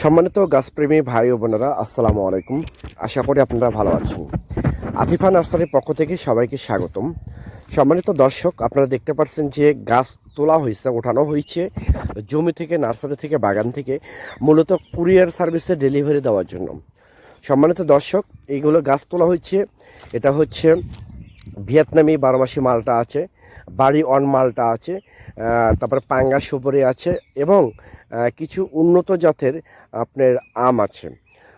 সম্মানিত গাছপ্রেমী ভাই ও বোনেরা, আসসালামু আলাইকুম। আশা করি আপনারা ভালো আছেন। আতিফা নার্সারির পক্ষ থেকে সবাইকে স্বাগতম। সম্মানিত দর্শক, আপনারা দেখতে পাচ্ছেন যে গাছ তোলা হয়েছে, ওঠানো হয়েছে জমি থেকে, নার্সারি থেকে, বাগান থেকে, মূলত কুরিয়ার সার্ভিসে ডেলিভারি দেওয়ার জন্য। সম্মানিত দর্শক, এইগুলো গাছ তোলা হয়েছে। এটা হচ্ছে ভিয়েতনামি বারোমাসি মালটা আছে, বাড়ি অন মালটা আছে তারপরে পাঙ্গা সুপরি আছে এবং কিছু উন্নত জাতের আপনার আম আছে।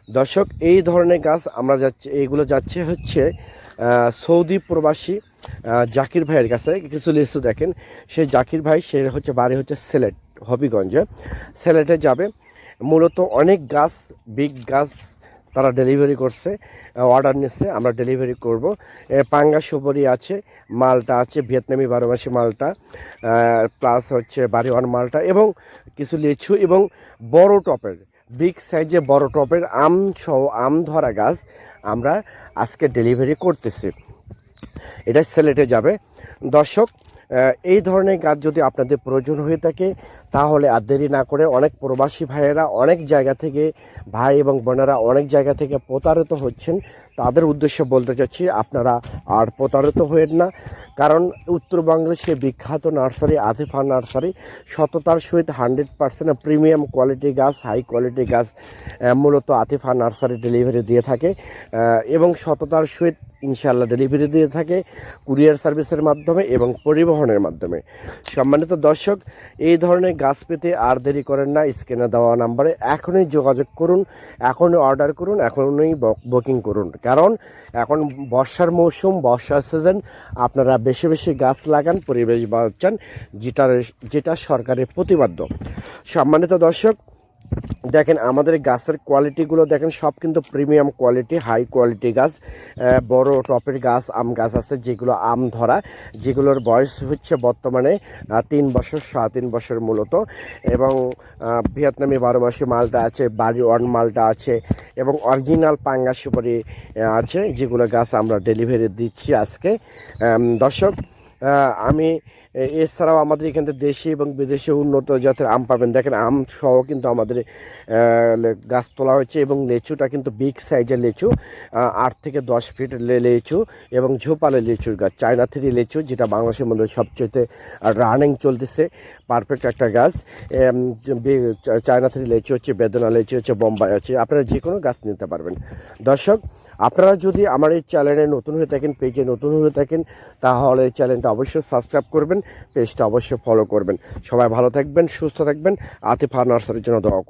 দর্শক, এই ধরনের গাছ আমরা যাচ্ছি, এইগুলো যাচ্ছে হচ্ছে সৌদি প্রবাসী জাকির ভাইয়ের কাছে। কিছু লিস্ট দেখেন। সে জাকির ভাই, সে হচ্ছে, বাড়ি হচ্ছে সিলেট, হবিগঞ্জে। সিলেটে যাবে। মূলত অনেক গাছ বিগ গাছ তারা ডেলিভারি করছে অর্ডার নিচ্ছে, আমরা ডেলিভারি করব। পাঙ্গা সুপরি আছে, মালটা আছে, ভিয়েতনামি বারো মাসি মালটা প্লাস হচ্ছে বাড়িওয়ান মালটা এবং কিছু লিচু এবং বড় টপের বিগ সাইজে বড় টপের আম সহ, আম ধরা গাছ আমরা আজকে ডেলিভারি করতেছি। এটা সিলেটে যাবে। দর্শক এই ধরনের গাছ যদি আপনাদের প্রয়োজন হয়ে থাকে, তাহলে আর দেরি না করে অনেক প্রবাসী ভাইয়েরা অনেক জায়গা থেকে, ভাই এবং বোনেরা অনেক জায়গা থেকে প্রতারিত হচ্ছেন। তাদের উদ্দেশ্যে বলতে চাচ্ছি, আপনারা আর প্রতারিত হয়েন না। কারণ উত্তরবঙ্গের সে বিখ্যাত নার্সারি, আতিফা নার্সারি, সততার সহিত হান্ড্রেড পার্সেন্ট প্রিমিয়াম কোয়ালিটি গাছ, হাই কোয়ালিটি গাছ মূলত আতিফা নার্সারি ডেলিভারি দিয়ে থাকে। এবং সততার সহিত ইনশাল্লাহ ডেলিভারি দিয়ে থাকে কুরিয়ার সার্ভিসের মাধ্যমে এবং পরিবহনের মাধ্যমে। সম্মানিত দর্শক, এই ধরনের গাছ পেতে আর দেরি করেন না, স্ক্রিনে দেওয়া নাম্বারে এখনই যোগাযোগ করুন, এখনই অর্ডার করুন, এখনই বুকিং করুন। কারণ এখন বর্ষার মৌসুম, বর্ষার সিজন আপনারা বেশি বেশি গাছ লাগান, পরিবেশ বাঁচান যেটা যেটা সরকারের প্রতিবাদ্য। সম্মানিত দর্শক দেখেন, আমাদের গাছের কোয়ালিটিগুলো দেখেন, সব কিন্তু প্রিমিয়াম কোয়ালিটি হাই কোয়ালিটি গাছ। বড় টপের গাছ, আম গাছ আছে, যেগুলো আম ধরা, যেগুলোর বয়স হচ্ছে বর্তমানে তিন বছর, সাড়ে তিন বছর মূলত। এবং ভিয়েতনামি বারো মাসি মালটা আছে বাড়ি ওয়ান মালটা আছে, এবং অরিজিনাল পাঙ্গা সুপারি আছে, যেগুলো গাছ আমরা ডেলিভারি দিচ্ছি আজকে। দর্শক আমি এছাড়াও আমাদের এখান থেকে দেশি এবং বিদেশি উন্নত জাতের আম পাবেন। দেখেন, আম সহ কিন্তু আমাদের গাছ তোলা হয়েছে এবং লেচুটা কিন্তু বিগ সাইজের লেচু আট থেকে দশ ফিট লেচু এবং ঝোপালে লিচুর গাছ। চায়না থ্রি লেচু, যেটা বাংলাদেশের মধ্যে সবচেয়ে রানিং চলতেছে পারফেক্ট একটা গাছ। চায়না থ্রি লেচু হচ্ছে, বেদনা লেচু হচ্ছে, বোম্বাই আছে আপনারা যে কোনো গাছ নিতে পারবেন। দর্শক আপনারা যদি আমার এই চ্যানেলে নতুন হয়ে থাকেন, পেজে নতুন হয়ে থাকেন, তাহলে এই চ্যানেলটা অবশ্যই সাবস্ক্রাইব করবেন, পেজটা অবশ্যই ফলো করবেন। সবাই ভালো থাকবেন, সুস্থ থাকবেন। আতিফা নার্সারির জন্য দোয়া